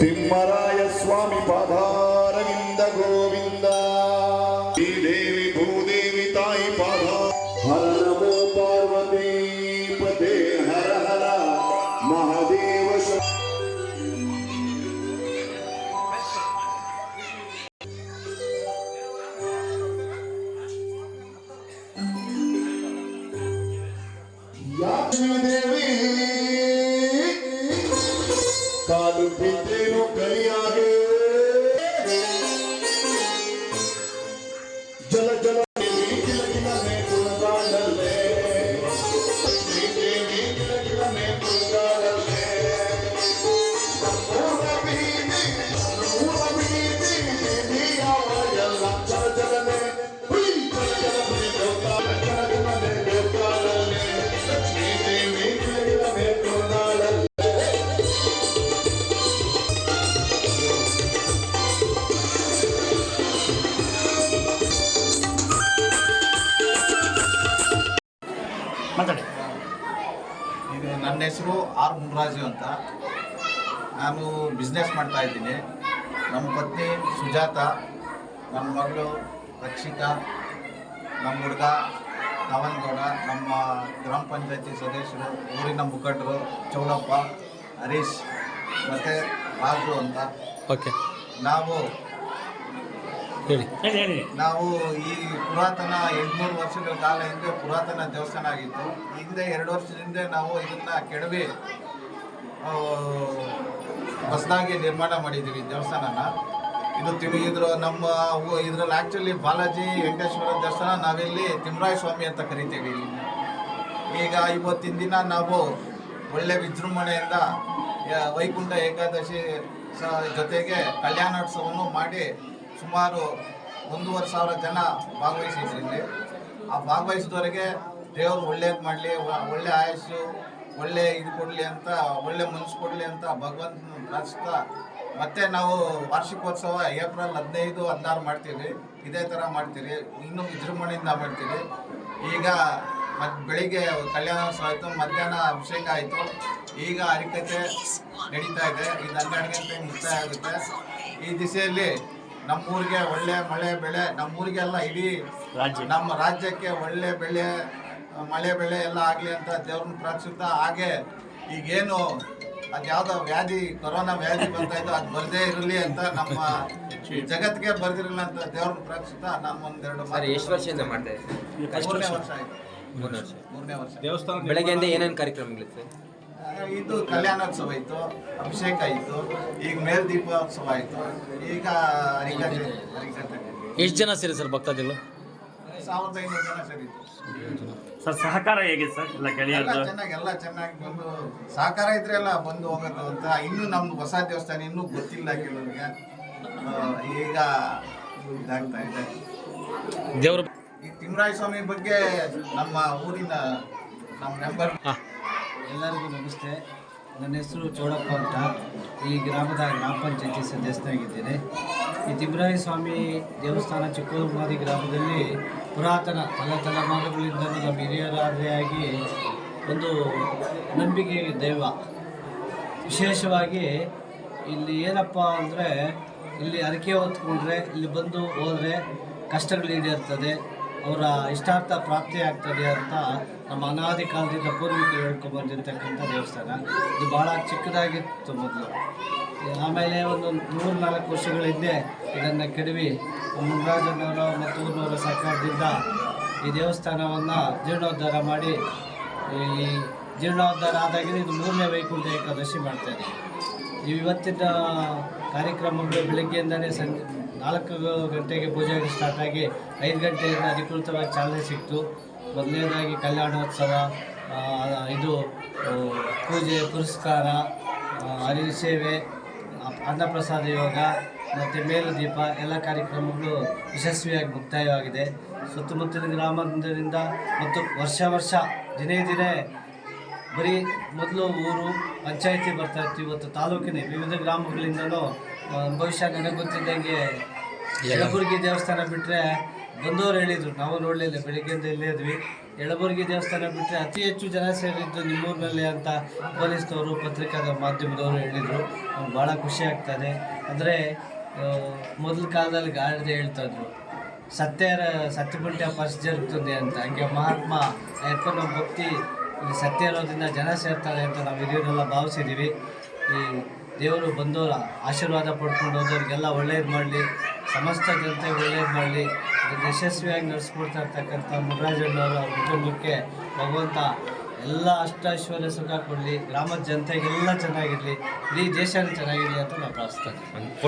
ತಿಮ್ಮರಾಯ ಸ್ವಾಮಿ ಪಾದಾರವಿಂದ ಗೋವಿಂದ ಈ ದೇವಿ ಭೂದೇವಿ ತಾಯಿ ಪಾದ ಹರ ನಮೋ ಪಾರ್ವತಿ ಪತೆ ಹರ ಹರ ಮಹಾದೇವ ಶ- ಹೆಸರು ಆರ್ ಮುನ್ರಾಜು ಅಂತ. ನಾನು ಬಿಸ್ನೆಸ್ ಮಾಡ್ತಾ ಇದ್ದೀನಿ. ನಮ್ಮ ಪತ್ನಿ ಸುಜಾತ ನನ್ನ ಮಗಳು ರಕ್ಷಿತಾ ನಮ್ಮ ಹುಡುಗ ನವನ್ಗೌಡ ನಮ್ಮ ಗ್ರಾಮ ಪಂಚಾಯತಿ ಸದಸ್ಯರು ಊರಿನ ಮುಖಂಡರು ಚೌಡಪ್ಪ ಹರೀಶ್ ಮತ್ತು ರಾಜು ಅಂತ. ಓಕೆ ನಾವು ಹೇಳಿ. ನಾವು ಈ ಪುರಾತನ ಎಂಟುನೂರು ವರ್ಷಗಳ ಕಾಲ ಹಿಂದೆ ಪುರಾತನ ದೇವಸ್ಥಾನ ಆಗಿತ್ತು. ಹಿಂದೆ ಎರಡು ವರ್ಷದಿಂದ ನಾವು ಇದನ್ನ ಕೆಡವಿ ಹೊಸದಾಗಿ ನಿರ್ಮಾಣ ಮಾಡಿದ್ದೀವಿ ದೇವಸ್ಥಾನನ. ಇದು ತಿಳಿ ಇದ್ರು ನಮ್ಮ ಇದ್ರಲ್ಲಿ ಆ್ಯಕ್ಚುಲಿ ಬಾಲಾಜಿ ವೆಂಕಟೇಶ್ವರ ದೇವಸ್ಥಾನ ನಾವಿಲ್ಲಿ ತಿಮ್ರಾಯ ಸ್ವಾಮಿ ಅಂತ ಕರಿತೀವಿ ಈಗ ಇವತ್ತಿನ ದಿನ ನಾವು ಒಳ್ಳೆ ವಿಜೃಂಭಣೆಯಿಂದ ವೈಕುಂಠ ಏಕಾದಶಿ ಸ ಜೊತೆಗೆ ಕಲ್ಯಾಣೋತ್ಸವವನ್ನು ಮಾಡಿ ಸುಮಾರು ಒಂದೂವರೆ ಸಾವಿರ ಜನ ಭಾಗವಹಿಸಿದ್ರು ಇಲ್ಲಿ. ಆ ಭಾಗವಹಿಸಿದವರಿಗೆ ದೇವರು ಒಳ್ಳೇದು ಮಾಡಲಿ ಒಳ್ಳೆ ಆಯಸ್ಸು, ಒಳ್ಳೆ ಇದು ಕೊಡಲಿ ಅಂತ, ಒಳ್ಳೆ ಮನಸ್ಸು ಕೊಡಲಿ ಅಂತ ಭಗವಂತನ ಪ್ರಾರ್ಥಿಸ್ತಾ ಮತ್ತೆ ನಾವು ವಾರ್ಷಿಕೋತ್ಸವ ಏಪ್ರಿಲ್ ಹದಿನೈದು ಹದಿನಾರು ಮಾಡ್ತೀವಿ. ಇದೇ ಥರ ಮಾಡ್ತೀವಿ ಇನ್ನೂ ವಿಜೃಂಭಣೆಯಿಂದ ಮಾಡ್ತೀವಿ ಈಗ ಮತ್ತು ಬೆಳಿಗ್ಗೆ ಕಲ್ಯಾಣೋತ್ಸವ ಆಯಿತು, ಮಧ್ಯಾಹ್ನ ಅಭಿಷೇಕ ಆಯಿತು. ಈಗ ಹರಿಕತೆ ನಡೀತಾ ಇದೆ. ಇದು ಹನ್ನೆರಡು ಗಂಟೆ ಮುಕ್ತಾಯ ಆಗುತ್ತೆ. ಈ ದಿಸೆಯಲ್ಲಿ ನಮ್ಮೂರಿಗೆ ಒಳ್ಳೆ ಮಳೆ ಬೆಳೆ ನಮ್ಮೂರಿಗೆಲ್ಲ ಇಡೀ ರಾಜ್ಯ ನಮ್ಮ ರಾಜ್ಯಕ್ಕೆ ಒಳ್ಳೆ ಬೆಳೆ ಮಳೆ ಬೆಳೆ ಎಲ್ಲ ಆಗಲಿ ಅಂತ ದೇವ್ರನ್ನ ಪ್ರಾರ್ಥಿಸುತ್ತಾ ಹಾಗೆ ಈಗೇನು ಅದ್ಯಾವುದೋ ವ್ಯಾಧಿ ಕೊರೋನಾ ವ್ಯಾಧಿ ಬರ್ತಾ ಇತ್ತು ಅದು ಬರದೇ ಇರಲಿ ಅಂತ ನಮ್ಮ ಜಗತ್ತಿಗೆ ಬರ್ದಿರಲಿಲ್ಲ ಅಂತ ದೇವ್ರನ್ನ ಪ್ರಾರ್ಥಿಸುತ್ತಾ ನಮ್ಮ ಒಂದೆರಡು ಸರ್ ಎಷ್ಟು ವರ್ಷದಿಂದ ಮಾಡ್ತಾ ಇದ್ದೀರಿ? ಮೂರನೇ ವರ್ಷ ಆಯ್ತು. ಮೂರನೇ ವರ್ಷ. ಮೂರನೇ ವರ್ಷ. ಬೆಳಗ್ಗೆಯಿಂದ ಏನೇನು ಕಾರ್ಯಕ್ರಮಗಳಿತ್ತು? ಇದು ಕಲ್ಯಾಣೋತ್ಸವ ಇತ್ತು ಅಭಿಷೇಕ ಇತ್ತು ಈಗ ಮೇಲ್ ದೀಪೋತ್ಸವ ಆಯಿತು ಈಗ ಎಷ್ಟು ಜನ ಸೇರಿ ಸರ್ ಭಕ್ತಾದಿಗಳು? ಸಾವಿರದ ಐನೂರು ಜನ ಸೇರಿತ್ತು ಸರ್ ಸಹಕಾರ ಹೇಗೆ ಸರ್? ಎಲ್ಲ ಚೆನ್ನಾಗಿ ಎಲ್ಲ ಚೆನ್ನಾಗಿ ಬಂದು ಸಹಕಾರ ಇದ್ರೆ ಎಲ್ಲ ಬಂದು ಹೋಗೋದು ಅಂತ. ಇನ್ನೂ ನಮ್ದು ಹೊಸ ದೇವಸ್ಥಾನ ಇನ್ನೂ ಗೊತ್ತಿಲ್ಲ ಕೆಲವರಿಗೆ. ಈಗ ಇದಾಗ್ತಾ ಇದೆ. ದೇವ್ರ ಈ ತಿಮ್ಮರಾಯ ಸ್ವಾಮಿ ಬಗ್ಗೆ ನಮ್ಮ ಊರಿನ ನಮ್ಮ ಮೆಂಬರ್ ಹಾಂ. ಎಲ್ಲರಿಗೂ ನಮಸ್ತೆ. ನನ್ನ ಹೆಸರು ಚೋಡಪ್ಪ ಅಂತ. ಈ ಗ್ರಾಮದ ಗ್ರಾಮ ಪಂಚಾಯತಿ ಸದಸ್ಯನಾಗಿದ್ದೇನೆ. ಈ ತಿಮ್ರಾಯ ಸ್ವಾಮಿ ದೇವಸ್ಥಾನ ಚಿಕ್ಕಮಂಗ್ಲಾದಿ ಗ್ರಾಮದಲ್ಲಿ ಪುರಾತನ ತಲೆ ತಲೆಮಾರುಗಳಿಂದಲೂ ನಮ್ಮ ಹಿರಿಯರಾದಿಯಾಗಿ ಒಂದು ನಂಬಿಕೆ ದೈವ. ವಿಶೇಷವಾಗಿ ಇಲ್ಲಿ ಏನಪ್ಪ ಅಂದರೆ ಇಲ್ಲಿ ಅರಕೆ ಹೊತ್ಕೊಂಡ್ರೆ, ಇಲ್ಲಿ ಬಂದು ಹೋದರೆ ಕಷ್ಟಗಳು ಈಡೇರ್ತದೆ, ಅವರ ಇಷ್ಟಾರ್ಥ ಪ್ರಾಪ್ತಿ ಆಗ್ತದೆ ಅಂತ ನಮ್ಮ ಅನಾದಿ ಕಾಲದಿಂದ ಪೂರ್ವಿಕರು ಹೇಳ್ಕೊಂಬಂದಿರ್ತಕ್ಕಂಥ ದೇವಸ್ಥಾನ. ಇದು ಭಾಳ ಚಿಕ್ಕದಾಗಿತ್ತು ಮೊದಲು. ಆಮೇಲೆ ಒಂದು ಮೂರು ನಾಲ್ಕು ವರ್ಷಗಳ ಹಿಂದೆ ಇದನ್ನು ಕೆಡವಿ ಮುನ್ರಾಜನವರ ಮತ್ತು ಊರಿನವರ ಸರ್ಕಾರದಿಂದ ಈ ದೇವಸ್ಥಾನವನ್ನು ಜೀರ್ಣೋದ್ಧಾರ ಮಾಡಿ, ಈ ಜೀರ್ಣೋದ್ಧಾರ ಆದಾಗಿನ ಇದು ಮೂರನೇ ವೈಕುಂಠ ಏಕಾದಶಿ ಮಾಡ್ತಾ ಇವತ್ತಿನ ಕಾರ್ಯಕ್ರಮಗಳು ಬೆಳಗ್ಗೆಯಿಂದಲೇ ಸಂಜೆ ನಾಲ್ಕು ಗಂಟೆಗೆ ಪೂಜೆ ಸ್ಟಾರ್ಟಾಗಿ ಐದು ಗಂಟೆಯಿಂದ ಅಧಿಕೃತವಾಗಿ ಚಾಲನೆ ಸಿಕ್ತು. ಮೊದಲನೇದಾಗಿ ಕಲ್ಯಾಣೋತ್ಸವ ಇದು ಪೂಜೆ, ಪುರಸ್ಕಾರ ಅರಿವು ಸೇವೆ ಅನ್ನಪ್ರಸಾದ ಯೋಗ, ಮತ್ತು ಮೇಲು ದೀಪ, ಎಲ್ಲ ಕಾರ್ಯಕ್ರಮಗಳು ಯಶಸ್ವಿಯಾಗಿ ಮುಕ್ತಾಯವಾಗಿದೆ. ಸುತ್ತಮುತ್ತಲಿನ ಗ್ರಾಮದಿಂದ ಮತ್ತು ವರ್ಷ ವರ್ಷ, ದಿನೇ ದಿನೇ ಬರೀ ಮೊದಲು ಊರು, ಪಂಚಾಯಿತಿ ಬರ್ತಾ ಇತ್ತು, ಇವತ್ತು ತಾಲೂಕಿನ ವಿವಿಧ ಗ್ರಾಮಗಳಿಂದಲೂ ಭವಿಷ್ಯ ನನಗೆ ಗೊತ್ತಿದ್ದಂಗೆ ಯಲಬುರ್ಗಿ ದೇವಸ್ಥಾನ ಬಿಟ್ಟರೆ ಬಂದವರು ಹೇಳಿದರು ನಾವು ನೋಡಲಿಲ್ಲ ಬೆಳಿಗ್ಗೆಯಿಂದ ಇಲ್ಲೇ ಇದ್ವಿ. ಯಳಬುರ್ಗಿ ದೇವಸ್ಥಾನ ಬಿಟ್ಟರೆ ಅತಿ ಹೆಚ್ಚು ಜನ ಸೇರಿದ್ದು ನಿಮ್ಮೂರಿನಲ್ಲಿ ಅಂತ ಪೊಲೀಸ್ನವರು ಪತ್ರಿಕಾದ ಮಾಧ್ಯಮದವರು ಹೇಳಿದರು. ನಮ್ಗೆ ಭಾಳ ಖುಷಿ ಆಗ್ತದೆ ಅಂದರೆ ಮೊದಲ ಕಾಲದಲ್ಲಿ ಗಾಡಿದೆ ಹೇಳ್ತಾಯಿದ್ರು ಸತ್ಯರ ಸತ್ಯಪುಂಟ್ಯ ಫಸ್ಟ್ ಜರುಗ್ತದೆ ಅಂತ. ಹಂಗೆ ಮಹಾತ್ಮ ಯಾಕೋ ನಮ್ಮ ಭಕ್ತಿ ಇಲ್ಲಿ ಸತ್ಯ ಇರೋದ್ರಿಂದ ಜನ ಸೇರ್ತಾರೆ ಅಂತ ನಾವು ಹಿರಿಯರೆಲ್ಲ ಭಾವಿಸಿದ್ದೀವಿ ಈ ದೇವರು ಬಂದವರ ಆಶೀರ್ವಾದ ಪಡ್ಕೊಂಡು ಹೋದವ್ರಿಗೆಲ್ಲ ಒಳ್ಳೇದು ಮಾಡಲಿ, ಸಮಸ್ತ ಜನತೆ ಒಳ್ಳೇದು ಮಾಡಲಿ. ಅದನ್ನು ಯಶಸ್ವಿಯಾಗಿ ನಡೆಸ್ಕೊಡ್ತಾ ಇರ್ತಕ್ಕಂಥ ಮುನರಾಜಣ್ಣವರ ಕುಟುಂಬಕ್ಕೆ ಭಗವಂತ ಎಲ್ಲ ಅಷ್ಟ ಐಶ್ವರ್ಯ ಸುಖ ಕೊಡಲಿ. ಗ್ರಾಮದ ಜನತೆಗೆಲ್ಲ ಚೆನ್ನಾಗಿರಲಿ. ಇಡೀ ದೇಶನೇ ಚೆನ್ನಾಗಿರಲಿ ಅಂತ ನಾವು ಭಾವಿಸ್ತಾ ಇದ್ದೀವಿ.